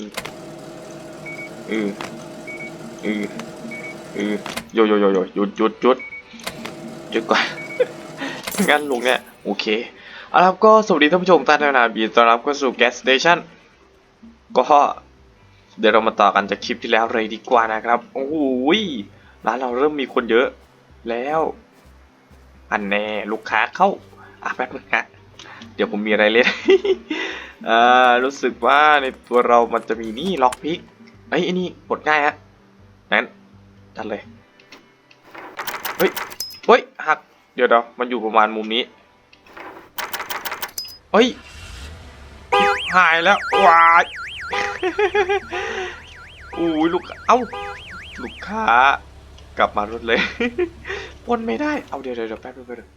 อืออืออืออือโยโยโยโยหยุดหยุดหยุดหยุดก่อนงั้นลุงเนี่ยโอเคเอาละครับก็สวัสดีท่านผู้ชมท่านนาบีต้อนรับเข้าสู่ Gas Station ก็เดี๋ยวเรามาต่อกันจากคลิปที่แล้วเลยดีกว่านะครับโอ้โหยร้านเราเริ่มมีคนเยอะแล้ว อันแน่ลูกค้าเข้าอะแป๊บนึงฮะเดี๋ยวผมมีอะไรเล่น อ่ารู้สึกว่าในตัวเรามันจะมีนี่ล็อกพิกเอ้ยไอ้นี่กดง่ายฮะงั้นจัดเลยเฮ้ยเฮ้ยหักเดี๋ยวเดี๋ยวมันอยู่ประมาณมุมนี้เฮ้ยหายแล้วว้ายอุ้ยลูกเอ้าลูกค้ากลับมารถเลยปนไม่ได้เอาเดี๋ยวเดี๋ยวเดี๋ยวแป๊บนึงแป๊บนึง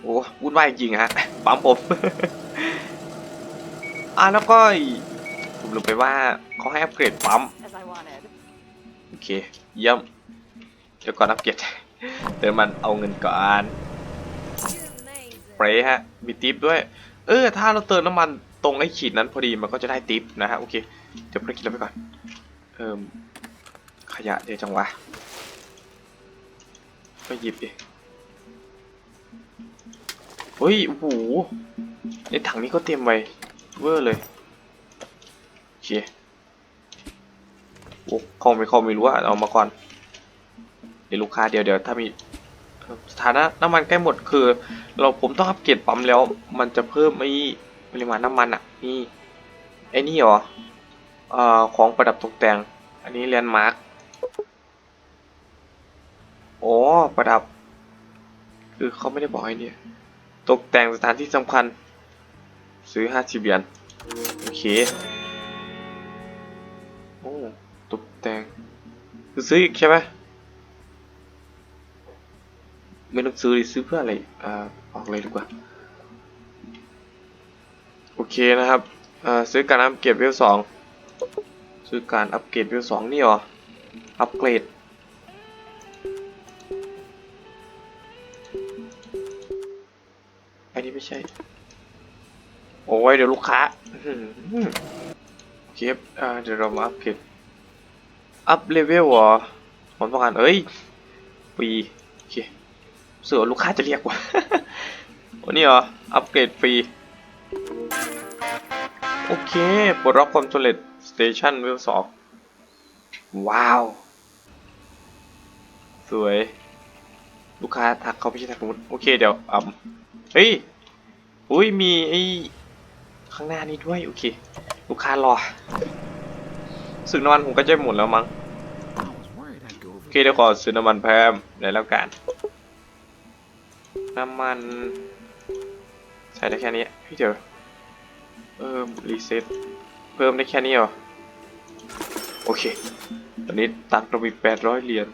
โอ้วุ่นวายจริงฮะปั๊มผม อะแล้วก็ผมลืมไปว่าเขาให้อัปเกรดปั๊มโอเคเยี่ยมเดี๋ยวก่อนอัปเกรดเดี๋ยวมันเอาเงินก่อนเปรย์ฮะมีทิปด้วย เออ ถ้าเราเติมน้ำมันตรงไอ้ขีดนั้นพอดีมันก็จะได้ทิปนะฮะโอเคเดี๋ยวไปกินแล้วไปก่อนเอิ่มขยะเดี๋ยวจังวะก็หยิบดิ เฮ้ยโอ้โหในถังนี้ก็เตรียมไว้เวอร์เลยโอเคโอ้เขาไม่เขาไม่รู้อะเอามาก่อนเดี๋ยวลูกค้าเดี๋ยวเดี๋ยวถ้ามีสถานะน้ำมันใกล้หมดคือ เราผมต้องอัปเกรดปั๊มแล้ว มันจะเพิ่มไอ้ปริมาณน้ำมันอะนี่ไอ้นี่เหรอเอ่อของประดับตกแต่ง อันนี้แลนด์มาร์คอ๋อประดับ คือเขาไม่ได้บอกไอ้นี่ ตกแต่งสถานที่สำคัญ ซื้อห้าสิบเหรียญโอเค โอ้ ตกแต่งคือซื้ออีกใช่ไหมไม่ต้องซื้อดิซื้อเพื่ออะไรอ่าออกเลยดีกว่า โอเคนะครับอ่าซื้อการอัปเกรดเวลสองซื้อการอัปเกรดเวลสองนี่หรอ อัปเกรด ไม่ใช่ โอ้ยเดี๋ยวลูกค้าอื้อหือโอเคครับอ่าเดี๋ยวเรามาอัปเกรดอัพเลเวลเหรอผมต้องการเอ้ยฟรีโอเคเสือลูกค้าจะเรียกว่าวันนี้เหรอ อัปเกรดฟรี โอเคปลดล็อกความสำเร็จสเตชันเวลสองว้าว สวย ลูกค้าทักเขาไม่ใช่ทักนู้นโอเคเดี๋ยวอ่ำเฮ้ย อุ้ยมีไอ้ข้างหน้านี้ด้วยโอเค ลูกค้ารอสึกน้ำมันผมก็จะหมดแล้วมั้งโอเคเดี๋ยวขอซื้อน้ำมันเพิ่มในแล้วกัน น้ำมันใช้ได้แค่นี้พี่เดียวเพิ่มรีเซ็ตเพิ่มได้แค่นี้เหรอโอเค ตอนนี้ตักเรามีแปดร้อยเหรียญ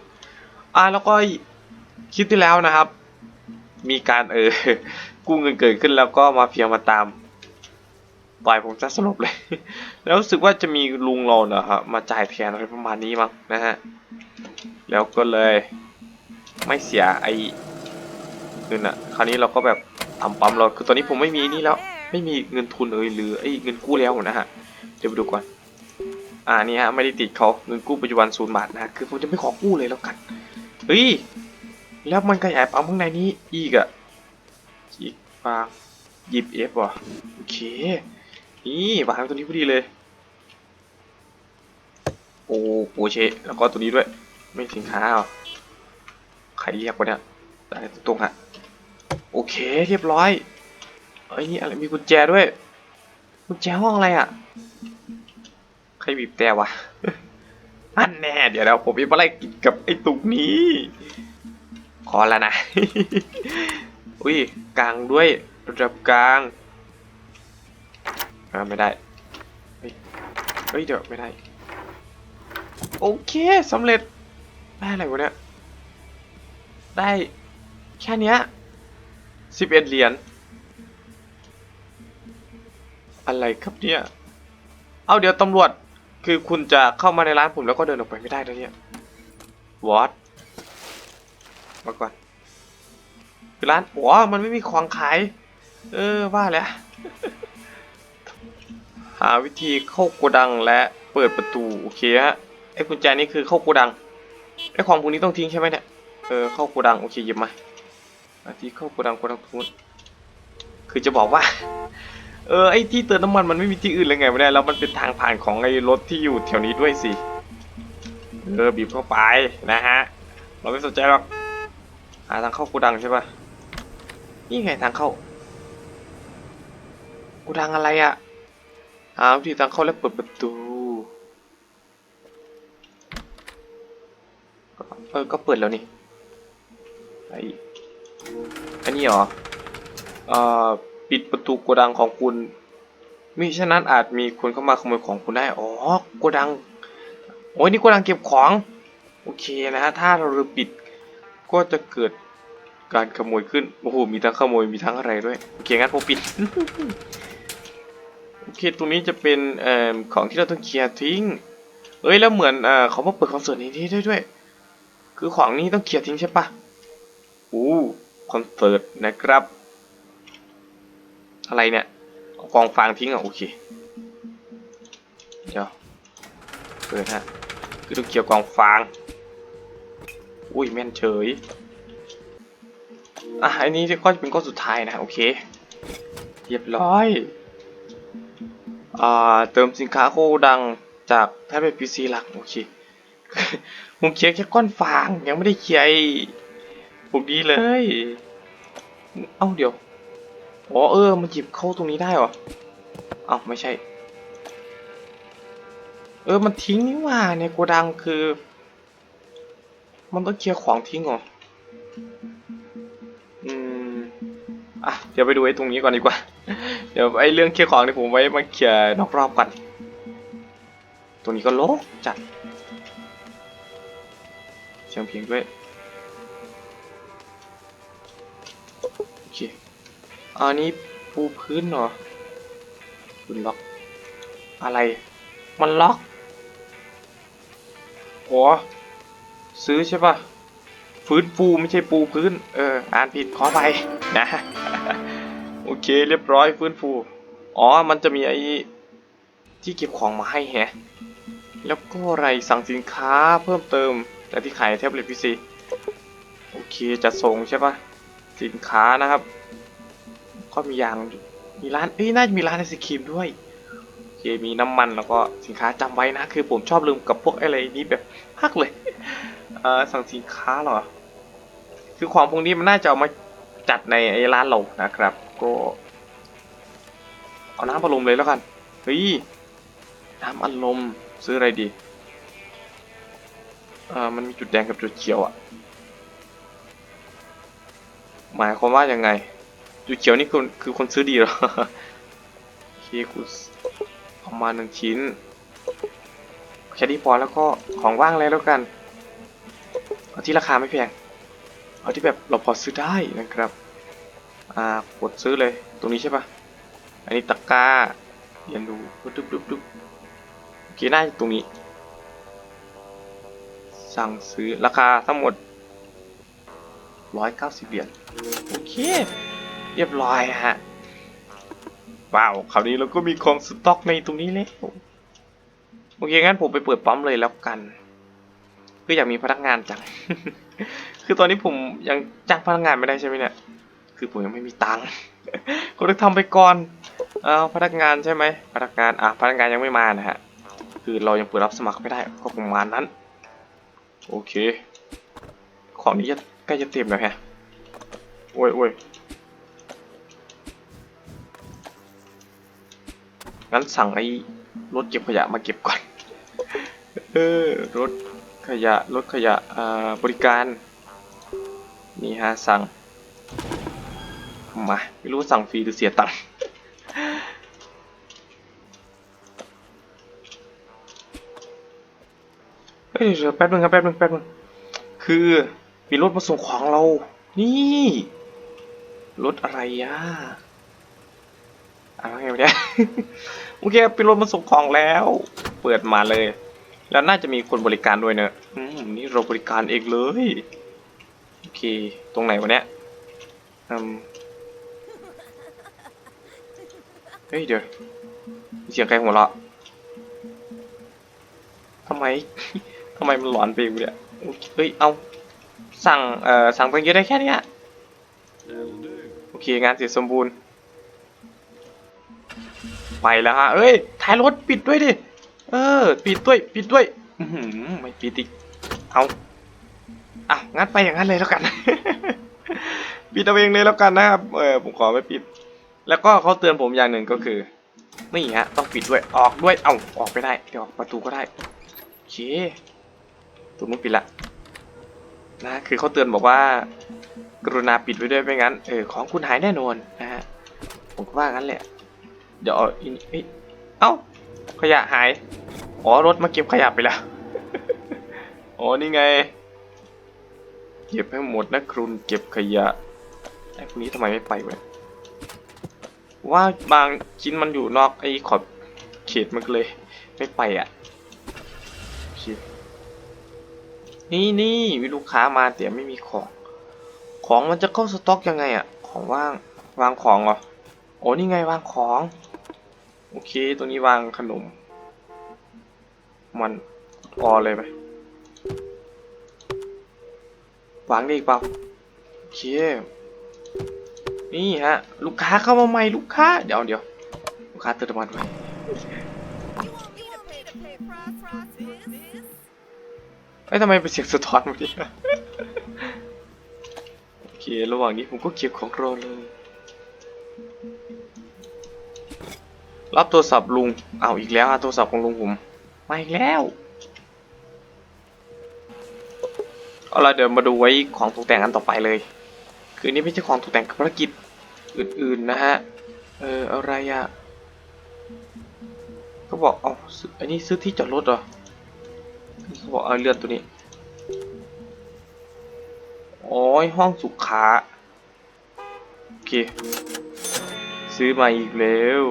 อ่าแล้วก็คลิปที่แล้วนะครับ มีการเออ กู้เงินเกิดขึ้นแล้วก็มาเพียงมาตามต่อยผมจะสลบเลย แล้วรู้สึกว่าจะมีลุงเราเนอะครับมาจ่ายแทนอะไรประมาณนี้มั้งนะฮะ แล้วก็เลยไม่เสียไอ้เงินอะคราวนี้เราก็แบบทำปั๊มเราคือตอนนี้ผมไม่มีนี่แล้วไม่มีเงินทุนเลยหรือไอ้เงินกู้แล้วนะฮะเดี๋ยวไปดูก่อน อ่านี่ฮะไม่ได้ติดเขาเงินกู้ปัจจุบันศูนย์บาทนะฮะคือผมจะไม่ขอกู้เลยแล้วกันเฮ้ยแล้วมันขยายปั๊มข้างในนี้อีกอะ อีกวางหยิบเอฟว่ะโอเค นี่วางตัวนี้พอดีเลย โอ้โอเชแล้วก็ตัวนี้ด้วย ไม่สินค้าเหรอใครเรียกวะเนี่ยได้ตรงๆฮะโอเคเรียบร้อยเอ้ยนี่อะไรมีกุญแจด้วยกุญแจห้องอะไรอะ ใครบีบแต่วะอันแน่เดี๋ยวเราผมมีอะไรกินกับไอ้ตุกนี้ ขอแล้วนะ อุ้ยกลางด้วยระดับกลางอ่าไม่ได้เฮ้ยเดี๋ยวไม่ได้ โอเคสำเร็จได้อะไรวะเนี่ย ได้แค่เนี้ยสิบเอ็ดเหรียญอะไรครับเนี่ย เอาเดี๋ยวตำรวจคือคุณจะเข้ามาในร้านผมแล้วก็เดินออกไปไม่ได้นะเนี่ยวอตมาก่อน คือร้านอ๋อมันไม่มีของขาย เออว่าแหละหาวิธีเข้าโกดังและเปิดประตู โอเคฮะไอ้กุญแจนี่คือเข้าโกดังไอ้ของพวกนี้ต้องทิ้งใช่ไหมเนี่ยเออเข้าโกดังโอเคหยิบมาอาที่เข้าโกดังโกดังทุนคือจะบอกว่า เออไอ้ที่เติมน้ำมันมันไม่มีที่อื่นเลยไงวะเนี่ยแล้วมันเป็นทางผ่านของไอ้รถที่อยู่แถวนี้ด้วยสิเออบีบเข้าไปนะฮะเราไม่สนใจหรอกหาทางเข้าโกดังใช่ปะ นี่ไงทางเข้าโกดังอะไรอะหาวิธีทางเข้าและเปิดประตูเออ ก็เปิดแล้วนี่ ไออันนี้เหรอ เอ่อ ปิดประตูโกดังของคุณ มิฉะนั้นอาจมีคนเข้ามาขโมยของคุณได้ อ๋อ โกดัง โอ้ยนี่โกดังเก็บของ โอเคนะฮะ ถ้าเราปิด ก็จะเกิด การขโมยขึ้น โอ้โห มีทั้งขโมย มีทั้งอะไรด้วย โอเค งั้นผมปิด โอเค ตรงนี้จะเป็นอของที่เราต้องเคลียร์ทิ้ง เอ้ย แล้วเหมือนเอ่อเขามาเปิดคอนเสิร์ตในนี้ด้วยด้วย คือของนี้ต้องเคลียร์ทิ้งใช่ปะอู้คอนเสิร์ตนะครับ อะไรเนี่ยกองฟางทิ้งอะโอเค เดี๋ยว เปิดฮะ คือต้องเคลียร์กองฟาง อุ้ยแม่นเฉย อะอันนี้ก็จะเป็นก้อนสุดท้ายนะโอเคเรียบร้อยอ่าเติมสินค้าโคดังจากแท็บเล็ตพีซีหลักโอเคผมเคลียร์แค่ก้อนฟางยังไม่ได้เคลียร์ไอพวกนี้เลย เอ้าเดี๋ยวอ๋อเออมันหยิบเข้าตรงนี้ได้เหรอเอ้าไม่ใช่ เออมันทิ้งนี่ว่าในโกดังคือ มันต้องเคลียร์ของทิ้งเหรอ อะเดี๋ยวไปดูไอ้ตรงนี้ก่อนดีกว่า เดี๋ยวไอ้เรื่องเคลียร์ของนี่ผมไว้มาเคลียร์นอกรอบก่อนตรงนี้ก็โลกจัดเสียงเพลงด้วยโอเคอันนี้ปูพื้นเหรอคุณล็อก อะไร มันล็อกโอ้ซื้อใช่ปะฟื้นฟูไม่ใช่ปูพื้น เออ อ่านผิดขอไปนะ โอเค เรียบร้อยฟื้นฟู อ๋อ มันจะมีไอ้ที่เก็บของมาให้แฮะ แล้วก็อะไรสั่งสินค้าเพิ่มเติม แต่ที่ขายแท็บเล็ตพีซีโอเคจะส่งใช่ปะสินค้านะครับ ก็มียางมีร้านเอ้ยน่าจะมีร้านไอศครีมด้วยโอเคมีน้ำมันแล้วก็สินค้าจำไว้นะ คือผมชอบลืมกับพวกอะไรนี้แบบมากเลยเอ่อสั่งสินค้าเหรอ คือของพวกนี้มันน่าจะเอามาจัดในไอ้ร้านเรานะครับ ก็เอาน้ำอารมณ์เลยแล้วกัน เฮ้ย น้ำอารมณ์ซื้ออะไรดี เอ่อ มันมีจุดแดงกับจุดเขียวอะหมายความว่ายังไง จุดเขียวนี่คือคือคนซื้อดีเหรอโอเคกูเอามาหนึ่งชิ้น แค่นี้พอแล้วก็ของว่างเลยแล้วกัน เอาที่ราคาไม่แพง เอาที่แบบเราพอซื้อได้นะครับ อ่ากดซื้อเลยตรงนี้ใช่ปะอันนี้ตะกร้าเรียนดูดุ๊บดุ๊บดุ๊บโอเคน่าจะตรงนี้ สั่งซื้อราคาทั้งหมด 190เหรียญโอเค เรียบร้อยฮะว้าวคราวนี้เราก็มีของสต็อกในตรงนี้แล้วโอเคงั้นผมไปเปิดปั๊มเลยแล้วกันคืออยากมีพนักงานจัง คือตอนนี้ผมยังจ้างพนักงานไม่ได้ใช่ไหมเนี่ย คือผมยังไม่มีตังค์ก็ต้องทำไปก่อนเอาพนักงานใช่ไหมพนักงานอะพนักงานยังไม่มานะฮะคือเรายังเปิดรับสมัครไม่ได้ก็ประมาณนั้น โอเค ของนี้จะใกล้จะเต็มแล้วฮะโอ้ยโอ้ยงั้นสั่งไอ้รถเก็บขยะมาเก็บก่อน เออรถขยะรถขยะอ่าบริการ นี่ฮะสั่ง มาไม่รู้สั่งฟรีหรือเสียตังค์เฮ้ยเดี๋ยวแป๊บนึงครับแป๊บนึงแป๊บนึงคือมีรถมาส่งของเรา นี่รถอะไรอะอะไรวะเนี่ยโอเคเป็นรถมาส่งของแล้ว เปิดมาเลย แล้วน่าจะมีคนบริการด้วยเนอะอืมนี่เราบริการเองเลยโอเค ตรงไหนวะเนี่ยอืมเฮ้ยเดี๋ยวเสียงใครหัวเราะทำไมทำไมมันหลอนไปอยู่เนี่ยเฮ้ยเอาสั่งเอ่อสั่งตังเยอะได้แค่นี้โอเคงานเสร็จสมบูรณ์ ไปแล้วฮะเอ้ยท้ายรถปิดด้วยดิเออปิดด้วยปิดด้วยอือหือไม่ปิดอีกเอาอะงั้นไปอย่างนั้นเลยแล้วกัน ปิดเอาเองเลยแล้วกันนะครับเออผมขอไม่ปิด แล้วก็เขาเตือนผมอย่างหนึ่งก็คือ นี่ฮะ ต้องปิดด้วย ออกด้วย เอ้า ออกไม่ได้ เดี๋ยวออกประตูก็ได้โอเคตัวนู้นปิดละ นะ คือเขาเตือนบอกว่า กรุณาปิดไว้ด้วยไม่งั้น เออ ของคุณหายแน่นอนนะฮะ ผมก็ว่างั้นแหละ เดี๋ยวเอาอินเอ้ยเอ้า ขยะหาย อ๋อ รถมาเก็บขยะไปแล้ว อ๋อ นี่ไง เก็บให้หมดนะครุนเก็บขยะ ไอ้พวกนี้ทำไมไม่ไปวะ ว่าบางชิ้นมันอยู่นอกไอ้ขอบเขตมันเลย ไม่ไปอะนี่นี่มีลูกค้ามาแต่ไม่มีของ ของมันจะเข้าสต็อกยังไงอะ ของว่างวางของเหรอโอ้นี่ไงวางของ โอเคตรงนี้วางขนม มันพอเลยไหมวางได้อีกเปล่าโอเค นี่ฮะ ลูกค้าเข้ามาใหม่ลูกค้า เดี๋ยวเดี๋ยวลูกค้าเติมน้ำมันไว้ You want me to pay to pay price price this? เอ้ทำไมเป็นเสียงสะท้อนมาดิโอเค ระหว่างนี้ผมก็เก็บของรอเลย รับโทรศัพท์ลุง เอาอีกแล้วโทรศัพท์ของลุงผม มาอีกแล้ว เอาละเดี๋ยวมาดูไว้ของตกแต่งอันต่อไปเลย คือนี่ไม่ใช่ของตกแต่งกับภารกิจ อื่นๆนะฮะ เอออะไรอะก็บอกเอาออันนี้ซื้อที่จอดรถเหรอเขาบอกเอาเลือดตัวนี้โอ้ยห้องสุขาโอเค ซื้อมาอีกแล้ว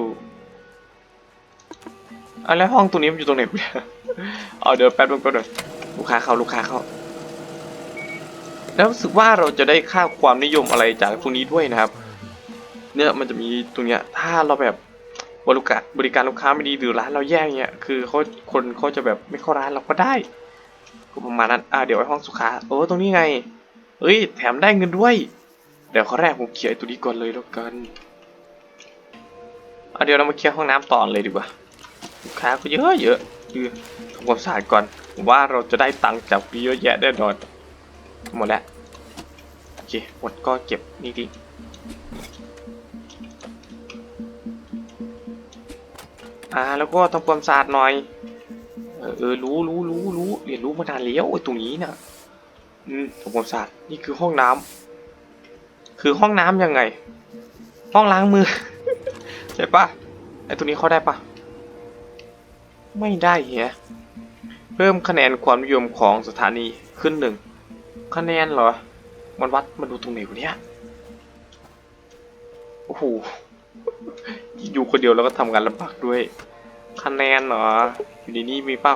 อะแล้วห้องตัวนี้มันอยู่ตรงไหนเนี่ยเอาเดี๋ยวแป๊บนึงก็เดี๋ยวลูกค้าเข้าลูกค้าเข้าแล้วรู้สึกว่าเราจะได้ค่าความนิยมอะไรจากพวกนี้ด้วยนะครับ เนี่ยมันจะมีตรงเนี้ยถ้าเราแบบบริการบริการลูกค้าไม่ดีหรือร้านเราแย่เงี้ยคือเขาคนเขาจะแบบไม่เข้าร้านเราก็ได้ก็ประมาณนั้นอ่าเดี๋ยวไว้ห้องสุขาโอ้ตรงนี้ไงเอ้ยแถมได้เงินด้วยเดี๋ยวข้อแรกผมเคลียร์ตัวนี้ก่อนเลยแล้วกันเอาเดี๋ยวเรามาเคลียร์ห้องน้ำต่อเลยดีกว่าลูกค้าก็เยอะเยอะคือทำความสะอาดก่อนผมว่าเราจะได้ตังค์จากเยอะแยะแน่นอนหมดแล้วโอเคหมดก็เก็บนี่ดิ อ่า แล้วก็ทำความสะอาดหน่อย เออรู้รู้รู้รู้เรียนรู้มานานแล้วไอ้ตรงนี้นะอืมทำความสะอาดนี่คือห้องน้ำคือห้องน้ำยังไง ห้องล้างมือ ใช่ปะไอ้ตรงนี้เข้าได้ปะไม่ได้เหี้ยเพิ่มคะแนนความนิยมของสถานีขึ้นหนึ่งคะแนนเหรอ มันวัดมันดูตรงไหนวะเนี่ยโอ้โห อยู่คนเดียวแล้วก็ทำงานลำบากด้วย คะแนนเหรอ อยู่ในนี้มีเปล่า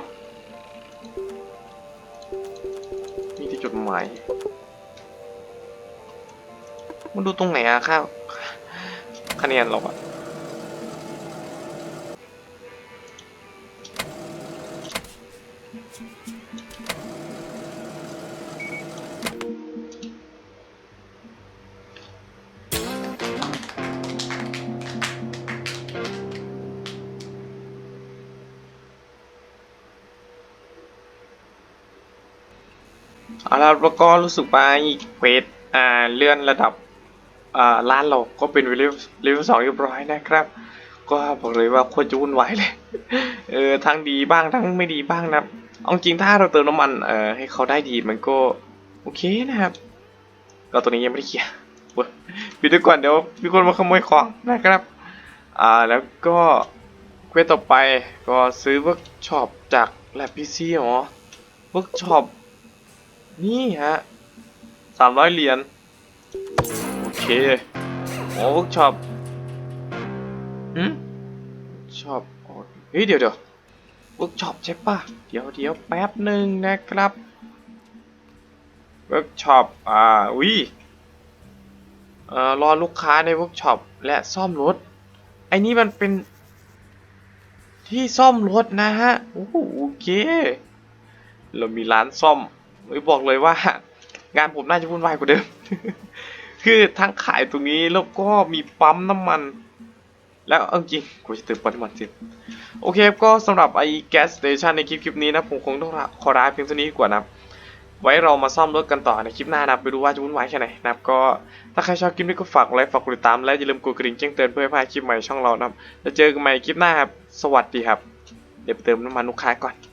มีที่จดหมายมันดูตรงไหนอะข้าวคะแนนเราอะ เอาละแล้วก็รู้สึกว่าเควสอ่าเลื่อนระดับอ่าร้านเราก็เป็นเลเวลเลเวลสองเรียบร้อยนะครับ ก็บอกเลยว่าโคตรจะวุ่นวายเลยเออทั้งดีบ้างทั้งไม่ดีบ้างนะครับเอาจริงถ้าเราเติมน้ำมันเอ่อให้เขาได้ดีมันก็โอเคนะครับก็ตัวนี้ยังไม่ได้เคลียร์เว้ยปิดไว้ก่อนเดี๋ยวมีคนมาขโมยของนะครับอ่าแล้วก็เควสต่อไปก็ซื้อเวิร์กช็อปจากแลบพีซีหรอเวิร์กช็อป นี่ฮะสามร้อยเหรียญ โอเคโอ้เวิร์กช็อปหืมช็อปเฮ้ยเดี๋ยวเดี๋ยวเวิร์กช็อปใช่ปะเดี๋ยวเดี๋ยวแป๊บหนึ่งนะครับเวิร์กช็อปอ่าวิเอ่อรอลูกค้าในเวิร์กช็อปและซ่อมรถไอ้นี่มันเป็น ที่ซ่อมรถนะฮะโอ้โอเค เรามีร้านซ่อม บอกเลยว่างานผมน่าจะวุ่นวายกว่าเดิม คือทั้งขายตรงนี้แล้วก็มีปั๊มน้ำมัน แล้วเอาจริงกูจะเติมปั๊มน้ำมันจริงโอเคก็สำหรับไอ้แก๊สสเตชันในคลิปคลิปนี้นะผมคงต้องขอลาเพียงเท่านี้ดีกว่านะครับไว้เรามาซ่อมรถกันต่อในคลิปหน้านะไปดูว่าจะวุ่นวายแค่ไหนนะครับก็ถ้าใครชอบคลิปนี้ก็ฝากไลค์ฝากกดติดตาม และอย่าลืมกดกระดิ่งแจ้งเตือนเพื่อไม่พลาดคลิปใหม่ช่องเรานะครับแล้วเจอกันใหม่คลิปหน้าครับ สวัสดีครับ เดี๋ยวไปเติมน้ำมันลูกค้าก่อน